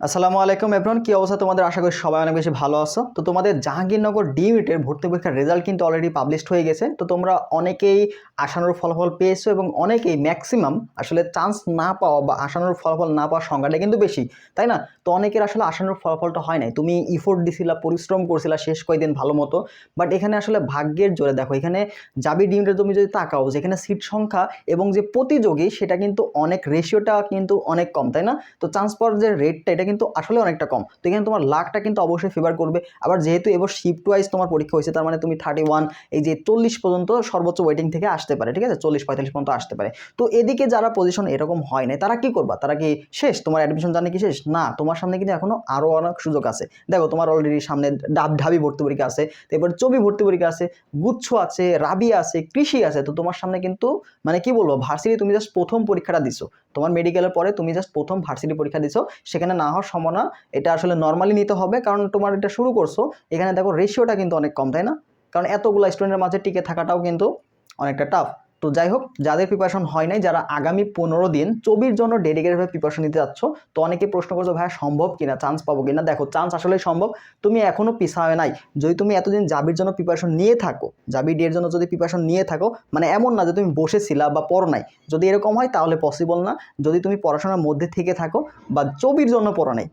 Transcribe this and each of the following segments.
আসসালামু আলাইকুম এভরন কি অবস্থা তোমাদের? আশা করি সবাই অনেক বেশি ভালো আছো। তো তোমাদের জাহাঙ্গীরনগর ডিমিটের ভর্তি পরীক্ষার রেজাল্ট কিন্তু অলরেডি পাবলিশড হয়ে গেছে। তো তোমরা অনেকেই আশানুর ফলাফল পেয়েছ এবং অনেকেই ম্যাক্সিমাম আসলে চান্স না পাওয়া বা আশানুর ফলাফল না পাওয়ার সংখ্যাটা কিন্তু বেশি, তাই না? তো অনেকের আসলে আশানুর ফলাফলটা হয় নাই। তুমি ইফোর্ট দিছিলা, পরিশ্রম করছিলা শেষ কয়েকদিন ভালো মতো বাট এখানে আসলে ভাগ্যের জোরে দেখো, এখানে জাবি ডিমিটের তুমি যদি তাকাও যেখানে সিট সংখ্যা এবং যে প্রতিযোগী সেটা কিন্তু অনেক রেশিওটা কিন্তু অনেক কম, তাই না? তো চান্স পাওয়ার যে রেটটা এটা কিন্তু আসলে অনেকটা কম। তো এখানে তোমার লাখটা কিন্তু অবশ্যই ফেভার করবে। আবার যেহেতু এবার শিফট ওয়াইজ তোমার পরীক্ষা হয়েছে, তার মানে তুমি থার্টি ওয়ান এই যে চল্লিশ পর্যন্ত সর্বোচ্চ ওয়েটিং থেকে আসতে পারে, ঠিক আছে? চল্লিশ, পঁয়তাল্লিশ পর্যন্ত আসতে পারে। তো এদিকে যারা পজিশন এরকম হয় না তারা কি করবা? তারা কি শেষ? তোমার অ্যাডমিশন জানে কি শেষ? না, তোমার সামনে কিন্তু এখনও আরও অনেক সুযোগ আছে। দেখো, তোমার অলরেডি সামনে ডাব ঢাবি ভর্তি পরীক্ষা আছে তারপর চবি ভর্তি পরীক্ষা আছে, গুচ্ছ আছে, রাবি আছে, কৃষি আছে, তো তোমার সামনে কিন্তু মানে কি বলব ভার্সিটি তুমি জাস্ট প্রথম পরীক্ষাটা দিছো। তোমার মেডিকেলের পরে তুমি জাস্ট প্রথম ভার্সিটি পরীক্ষা দিছো, সেখানে না হওয়ার সম্ভাবনা, এটা আসলে নর্মালি নিতে হবে, কারণ তোমার এটা শুরু করছ, এখানে দেখো রেশিওটা কিন্তু অনেক কম, তাই না? কারণ এতগুলো স্টুডেন্টের মাঝে টিকে থাকাটাও কিন্তু অনেকটা টাফ তো যাই হোক, যাদের প্রিপারেশন হয় নাই, যারা আগামী পনেরো দিন চবির জন্য ডেডিকেটেডভাবে প্রিপারেশন নিতে যাচ্ছ, তো অনেকে প্রশ্ন করছ ভাই সম্ভব কিনা? চান্স পাবো কিনা? দেখো চান্স আসলেই সম্ভব। তুমি এখনও পিছাবে নাই। যদি তুমি এতদিন জাবির জন্য প্রিপারেশন নিয়ে থাকো জাবি ডি এর জন্য যদি প্রিপারেশন নিয়ে থাকো মানে এমন না যে তুমি বসেছিলা বা পড়ো নাই। যদি এরকম হয়, তাহলে পসিবল না। যদি তুমি পড়াশোনার মধ্যে থেকে থাকো বা চবির জন্য পড়ো নাই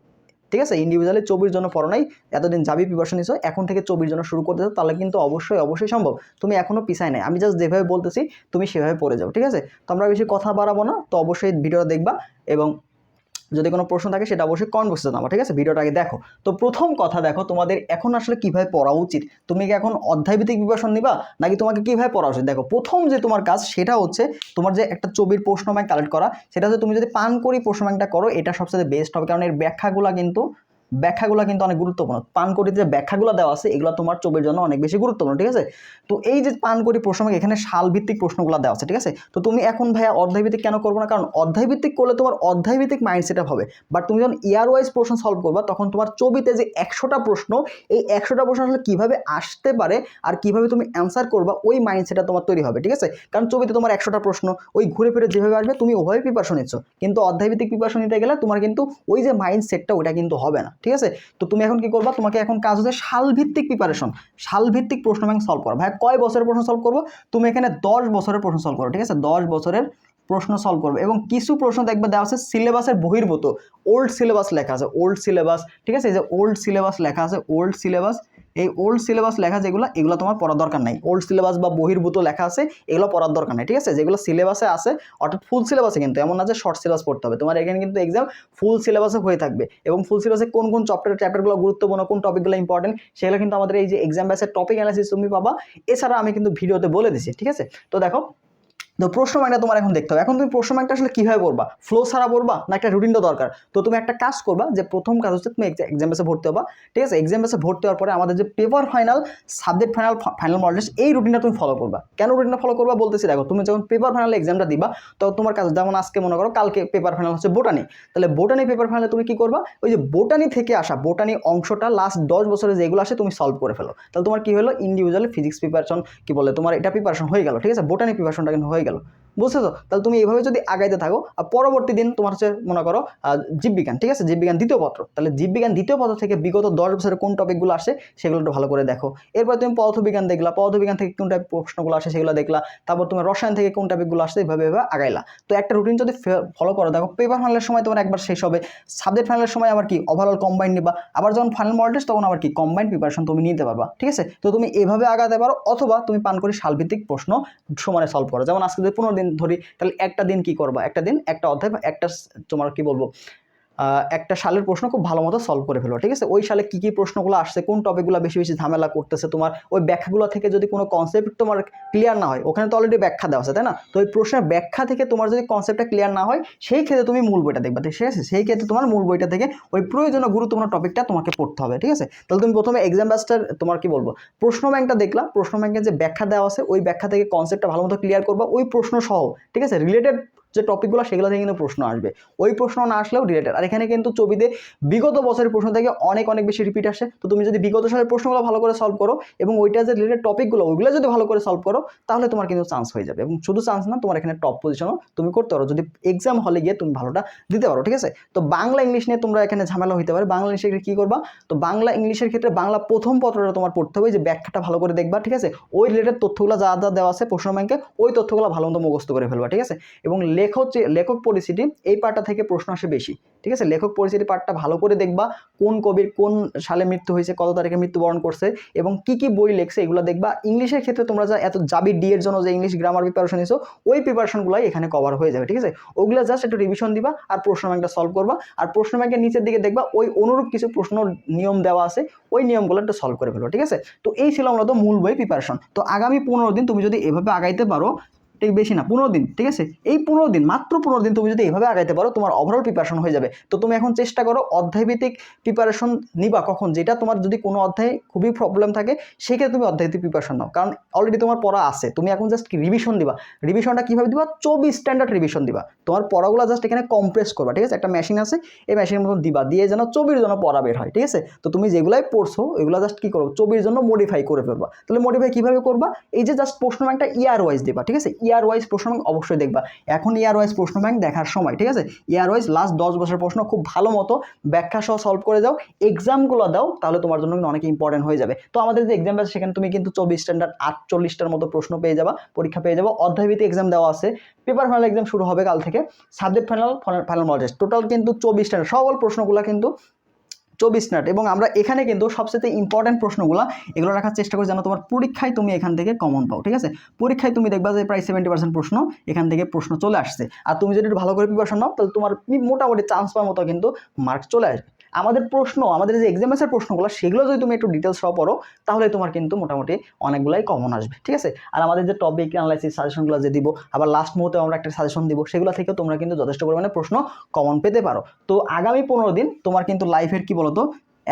ঠিক আছে? ইন্ডিভিজুয়ালি চব্বিশ জন্য পড়ো নাই এতদিন যাবি প্রিপারেশন নিছো এখন থেকে চব্বিশ জন্য শুরু করতে চাও, তাহলে কিন্তু অবশ্যই অবশ্যই সম্ভব। তুমি এখনও পিছায় নাই। আমি জাস্ট যেভাবে বলতেছি তুমি সেভাবে পড়ে যাও ঠিক আছে? তো আমরা বেশি কথা বাড়াবো না তো অবশ্যই ভিডিওটা দেখবা এবং যদি কোনো প্রশ্ন থাকে, সেটা অবশ্যই কমেন্ট বক্সে জানাব, ঠিক আছে? ভিডিওটা আগে দেখো। তো প্রথম কথা দেখো, তোমাদের এখন আসলে কীভাবে পড়া উচিত? তুমি কি এখন অধ্যায়ভিত্তিক বিভাষণ নিবা, নাকি তোমাকে কীভাবে পড়া উচিত? দেখো, প্রথম যে তোমার কাজ, সেটা হচ্ছে তোমার যে একটা ছবির প্রশ্ন ব্যাংক কালেক্ট করা। সেটা হচ্ছে তুমি যদি পান করি প্রশ্ন ব্যাংকটা করো, এটা সবচেয়ে বেস্ট হবে, কারণ এর ব্যাখ্যাগুলো কিন্তু ব্যাখ্যাগুলো কিন্তু অনেক গুরুত্বপূর্ণ। পানকড়িতে যে ব্যাখ্যাগুলো দেওয়া আছে, এগুলো তোমার চোখের জন্য অনেক বেশি গুরুত্বপূর্ণ, ঠিক আছে? তো এই যে পানকড়ি প্রশ্ন এখানে সাল ভিত্তিক প্রশ্নগুলো দেওয়া আছে, ঠিক আছে? তো তুমি এখন ভাইয়া অধ্যায় ভিত্তিক কেন করব না? কারণ অধ্যায় ভিত্তিক করলে তোমার অধ্যায় ভিত্তিক মাইন্ড সেট হবে। বাট তুমি যখন ইয়ার ওয়াইজ প্রশ্ন সলভ করবা, তখন তোমার চবিতে যে একশোটা প্রশ্ন, এই একশোটা প্রশ্ন আসলে কীভাবে আসতে পারে আর কীভাবে তুমি অ্যান্সার করবা, ওই মাইন্ড সেটটা তোমার তৈরি হবে, ঠিক আছে? কারণ ছবিতে তোমার একশোটা প্রশ্ন, ওই ঘুরে ফিরে যেভাবে আসবে, তুমি ওভাবে প্রিপারেশন নিচ্ছ। কিন্তু অধ্যায় ভিত্তিক প্রিপারেশন নিতে গেলে তোমার কিন্তু ওই যে মাইন্ড সেটটা ওটা কিন্তু হবে না। ঠিক আছে? তো তুমি এখন কি করবা? তোমাকে এখন কাজ হচ্ছে সালভিত্তিক প্রিপারেশন সালভিত্তিক প্রশ্ন ব্যাংক সলভ করা। ভাই, কয় বছরের প্রশ্ন সলভ করব? তুমি এখানে দশ বছরের প্রশ্ন সলভ করো, ঠিক আছে? দশ বছরের প্রশ্ন সলভ করবে এবং কিছু প্রশ্ন দেখবে দেওয়া আছে সিলেবাসের বহির্ভূত। ওল্ড সিলেবাস লেখা আছে ওল্ড সিলেবাস ঠিক আছে? এই যে ওল্ড সিলেবাস লেখা আছে ওল্ড সিলেবাস এই ওল্ড সিলেবাস লেখা যেগুলো, এগুলো তোমার পড়ার দরকার নাই। ওল্ড সিলেবাস বা বহির্ভূত লেখা আছে, এগুলো পড়ার দরকার নাই, ঠিক আছে? যেগুলো সিলেবাসে আছে, অর্থাৎ ফুল সিলেবাসে কিন্তু, এমন না যে শর্ট সিলেবাস পড়তে হবে। তোমার এখানে কিন্তু এক্সাম ফুল সিলেবাসে হয়ে থাকবে এবং ফুল সিলেবাসে কোন কোন চ্যাপ্টার চ্যাপ্টারগুলো গুরুত্বপূর্ণ, কোন টপিকগুলো ইম্পর্টেন্ট সেগুলো কিন্তু আমাদের এই যে এক্সাম ব্যাসের টপিক অ্যানালিসিস তুমি পাবা। এছাড়া আমি কিন্তু ভিডিওতে বলে দিছি, ঠিক আছে? তো দেখো তো প্রশ্ন ব্যাংকটা তোমার এখন দেখতে হবে। এখন তুমি প্রশ্ন ব্যাংকটা আসলে কীভাবে করবা ফ্লো ছাড়া পড়বা না একটা রুটিনটা দরকার? তো তুমি একটা কাজ করবা যে প্রথম কাজ হচ্ছে তুমি এক্সাম বেসে ভর্তি হবা। ঠিক আছে? এক্সাম বেসে ভর্তি হওয়ার পরে আমাদের যে paper final subject final final model এই রুটিনটা তুমি ফলো করবা। কেন রুটিনটা ফলো করবা বলতেছি? দেখো, তুমি যখন পেপার ফাইনাল এক্সামটা দিবা, তো তোমার কাজ যেমন আজকে মনে করো কালকে পেপার ফাইনাল হচ্ছে বোটানি তাহলে বোটানি পেপার ফাইনালে তুমি কি করবা? ওই যে বোটানি থেকে আসা বোটানি অংশটা লাস্ট দশ বছরে যেগুলো আসে তুমি সলভ করে ফেলো। তাহলে তোমার কি হলো? ইন্ডিভিজুয়ালি ফিজিক্স প্রিপারেশন কি বলে? তোমার এটা প্রিপারেশন হয়ে গেল। ঠিক আছে? বোটানি প্রিপারেশনটা কিন্তু হয়ে গেল। Olvídalo. তো তাহলে তুমি এইভাবে যদি আগাইতে থাকো, আর পরবর্তী দিন তোমার হচ্ছে মনে করো জীববিজ্ঞান, ঠিক আছে? জীববিজ্ঞান দ্বিতীয় পত্র। তাহলে জীববিজ্ঞান দ্বিতীয় পত্র থেকে বিগত দশ বছরের কোন টপিকগুলো আসে, সেগুলো একটু ভালো করে দেখো। এরপর তুমি পদার্থবিজ্ঞান দেখলা, পদার্থবিজ্ঞান থেকে কোন টাইপ প্রশ্নগুলো আসে সেগুলো দেখলা, তারপর তুমি রসায়ন থেকে কোন টপিকগুলো আসে এইভাবে এভাবে আগাইলা। তো একটা রুটিন যদি ফলো করো, দেখো পেপার ফাইনালের সময় তোমার একবার শেষ হবে। সাবজেক্ট ফাইনালের সময় আবার কি ওভারঅল কম্বাইন নিবা। আবার যখন ফাইনাল মডেল টেস্ট তখন আবার কি কম্বাইন প্রিপারেশন তুমি নিতে পারবা, ঠিক আছে? তো তুমি এভাবে আগাতে পারো, অথবা তুমি পান করি সালভিত্তিক প্রশ্ন সমানে সলভ করো। যেমন আজকে যদি পনেরো দিন ধরি, তাহলে একটা দিন কি করবা? একটা দিন, একটা অধ্যায় বা একটা তোমার কি বলব? একটা সালের প্রশ্ন খুব ভালো মতো সলভ করে ফেলো ঠিক আছে? ওই সালে কী কী প্রশ্নগুলো আসছে, কোন টপিকগুলো বেশি বেশি ঝামেলা করতেছে, তোমার ওই ব্যাখ্যাগুলো থেকে যদি কোনো কনসেপ্ট তোমার ক্লিয়ার না হয়, ওখানে তো অলরেডি ব্যাখ্যা দেওয়া আছে, তাই না? তো ওই প্রশ্নের ব্যাখ্যা থেকে তোমার যদি কনসেপ্টটা ক্লিয়ার না হয়, সেই ক্ষেত্রে তুমি মূল বইটা দেখবা, ঠিক আছে? সেই ক্ষেত্রে তোমার মূল বইটা থেকে ওই প্রয়োজনীয় গুরুত্বপূর্ণ টপিকটা তোমাকে পড়তে হবে, ঠিক আছে? তাহলে তুমি প্রথমে এক্সাম ব্যাসটার তোমার কি বলব? প্রশ্ন ব্যাংকটা দেখলা, প্রশ্ন ব্যাংকে যে ব্যাখ্যা দেওয়া আছে, ওই ব্যাখ্যা থেকে কনসেপ্টটা ভালো মতো ক্লিয়ার করবা, ওই প্রশ্ন সহ, ঠিক আছে? রিলেটেড যে টপিকগুলো সেগুলো থেকে কিন্তু প্রশ্ন আসবে। ওই প্রশ্ন না আসলেও রিলেটেড আর এখানে কিন্তু ছবিতে বিগত বছরের প্রশ্ন থেকে অনেক অনেক বেশি রিপিট আসে। তো তুমি যদি বিগত সালের প্রশ্নগুলো ভালো করে সলভ করো এবং ওইটা যে রিলেটেড টপিকগুলো ওইগুলো যদি ভালো করে সলভ করো, তাহলে তোমার কিন্তু চান্স হয়ে যাবে। এবং শুধু চান্স না, তোমার এখানে টপ পজিশনও তুমি করতে পারো। যদি এক্সাম হলে গিয়ে তুমি ভালোটা দিতে পারো, ঠিক আছে? তো বাংলা ইংলিশ নিয়ে তোমরা এখানে ঝামেলা হইতে পারে। বাংলা ইংলিশে কী করবা? তো বাংলা ইংলিশের ক্ষেত্রে বাংলা প্রথম পত্রটা তোমার পড়তে হবে। যে ব্যাখ্যাটা ভালো করে দেখবা, ঠিক আছে? ওই রিলেটেড তথ্যগুলো যা যা দেওয়া আছে প্রশ্ন ব্যাংকে ওই তথ্যগুলো ভালো মতো মুখস্থ করে ফেলবা, ঠিক আছে? এবং লেখক যে লেখক পরিস্থিতি এই পার্টটা থেকে প্রশ্ন আসে বেশি। ঠিক আছে? লেখক পরিস্থিতি পার্টটা ভালো করে দেখবা, কোন কবির কোন সালে মৃত্যু হয়েছে, কত তারিখে মৃত্যুবরণ করছে এবং কি কি বই লেখছে এগুলো দেখবা। ইংলিশের ক্ষেত্রে তোমরা যা এত জাবি ডি এর জন্য যে ইংলিশ গ্রামার প্রিপারেশন নিছো, ওই প্রিপারেশনগুলোই এখানে কভার হয়ে যাবে, ঠিক আছে? ওগুলো জাস্ট একটু রিভিশন দিবা আর প্রশ্ন ব্যাংকটা সলভ করবা। আর প্রশ্ন ব্যাংকের নিচের দিকে দেখবা, ওই অনুরূপ কিছু প্রশ্ন নিয়ম দেওয়া আছে, ওই নিয়মগুলো একটু সলভ করে ফেলো, ঠিক আছে? তো এই ছিল মূলত মূল বই প্রিপারেশন তো আগামী পনেরো দিন তুমি যদি এভাবে আগাইতে পারো ঠিক বেশি না, পনেরো দিন, ঠিক আছে? এই পনেরো দিন, মাত্র পনেরো দিন তুমি যদি এইভাবে আগাইতে পারো, তোমার ওভারঅল প্রিপারেশন হয়ে যাবে। তো তুমি এখন চেষ্টা করো অধ্যায়ভিত্তিক প্রিপারেশন নিবা কখন? যেটা তোমার যদি কোনো অধ্যায়ে খুবই প্রবলেম থাকে, সেক্ষেত্রে তুমি অধ্যায়ভিত্তিক প্রিপারেশন নাও। কারণ অলরেডি তোমার পড়া আছে। তুমি এখন জাস্ট রিভিশন দিবা? রিভিশনটা কীভাবে দিবা? চব্বিশ স্ট্যান্ডার্ড রিভিশন দিবা। তোমার পড়াগুলো জাস্ট এখানে কম্প্রেস করবা, ঠিক আছে? একটা মেশিন আছে, এই মেশিনের মতন দিবা। দিয়ে যেন চব্বিশ জন্য পড়া বের হয়, ঠিক আছে? তো তুমি যেগুলাই পড়ছো, এগুলো জাস্ট কী করো চব্বিশ জন্য মডিফাই করে ফেলবা। তাহলে মডিফাই কীভাবে করবা? এই যে জাস্ট প্রশ্ন একটা ইয়ার ওয়াইজ দিবা, ঠিক আছে? ইয়ার ওয়াইজ প্রশ্ন ব্যাংক অবশ্যই দেখবা। এখন ইয়ার ওয়াইজ প্রশ্ন ব্যাংক দেখার সময়, ঠিক আছে? ইয়ার ওয়াইজ লাস্ট দশ বছরের প্রশ্ন খুব ভালো মতো ব্যাখ্যা সহ সলভ করে যাও এক্সামগুলো দাও, তাহলে তোমার জন্য কিন্তু অনেক ইম্পর্টেন্ট হয়ে যাবে। তো আমাদের যে এক্সাম আছে, সেখানে তুমি কিন্তু চব্বিশ স্ট্যান্ডার্ড আটচল্লিশটার মতো প্রশ্ন পেয়ে যাবা, পরীক্ষা পেয়ে যাব। অধ্যায়ভিত্তিক এক্সাম দেওয়া আছে। পেপার ফাইনাল এক্সাম শুরু হবে কাল থেকে। Subject final final model total কিন্তু চব্বিশ স্ট্যান্ডার্ড সকল প্রশ্নগুলো কিন্তু চব্বিশ নাট এবং আমরা এখানে কিন্তু সবচেয়ে ইম্পর্টেন্ট প্রশ্নগুলো, এগুলো রাখার চেষ্টা করি যেন তোমার পরীক্ষায় তুমি এখান থেকে কমন পাও, ঠিক আছে? পরীক্ষায় তুমি দেখবা যে প্রায় সেভেন্টি পার্সেন্ট প্রশ্ন এখান থেকে প্রশ্ন চলে আসছে। আর তুমি যদি একটু ভালো করে প্রিপারেশন নাও, তাহলে তোমার মোটামুটি চান্স পাওয়ার মতো কিন্তু মার্ক চলে আসবে। আমাদের প্রশ্ন, আমাদের যে এক্সামেসের প্রশ্নগুলো, সেগুলো যদি তুমি একটু ডিটেলস সহ পড়ো, তাহলে তোমার কিন্তু মোটামুটি অনেকগুলাই কমন আসবে, ঠিক আছে? আর আমাদের যে টপিক অ্যানালাইসিস সাজেশনগুলো যে দিব, আবার লাস্ট মুহূর্তে আমরা একটা সাজেশন দিব, সেগুলো থেকেও তোমরা কিন্তু যথেষ্ট পরিমাণে প্রশ্ন কমন পেতে পারো। তো আগামী পনেরো দিন তোমার কিন্তু লাইফের কি বলতো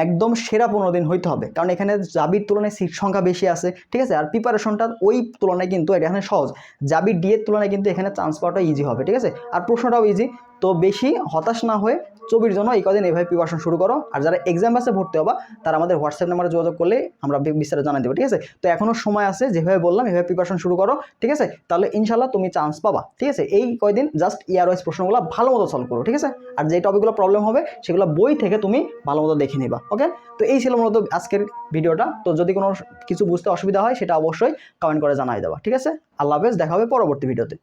একদম সেরা পনেরো দিন হইতে হবে। কারণ এখানে জাবির তুলনায় সিট সংখ্যা বেশি আছে, ঠিক আছে? আর প্রিপারেশনটা ওই তুলনায় কিন্তু এটা এখানে সহজ। জাবির ডি এর তুলনায় কিন্তু এখানে চান্স পাওয়াটা ইজি হবে, ঠিক আছে? আর প্রশ্নটাও ইজি তো বেশি হতাশ না হয়ে ছবির জন্য এই কদিন এভাবে প্রিপারেশন শুরু করো। আর যারা এক্সাম বাসে ভর্তি হবা, তারা আমাদের হোয়াটসঅ্যাপ নাম্বারে যোগাযোগ করলে আমরা বিস্তারিত জানাই দেবো, ঠিক আছে? তো এখনও সময় আছে, যেভাবে বললাম এভাবে প্রিপারেশন শুরু করো, ঠিক আছে? তাহলে ইনশাল্লাহ তুমি চান্স পাবা, ঠিক আছে? এই কয়দিন জাস্ট ইয়ার ওয়াইজ প্রশ্নগুলো ভালো মতো সলভ করো, ঠিক আছে? আর যে টপিকগুলো প্রবলেম হবে, সেগুলো বই থেকে তুমি ভালো মতো দেখে নিবা। ওকে? তো এই ছিল মূলত আজকের ভিডিওটা। তো যদি কোনো কিছু বুঝতে অসুবিধা হয়, সেটা অবশ্যই কমেন্ট করে জানাই দেওয়া ঠিক আছে? আল্লাহ হাফেজ, দেখা হবে পরবর্তী ভিডিওতে।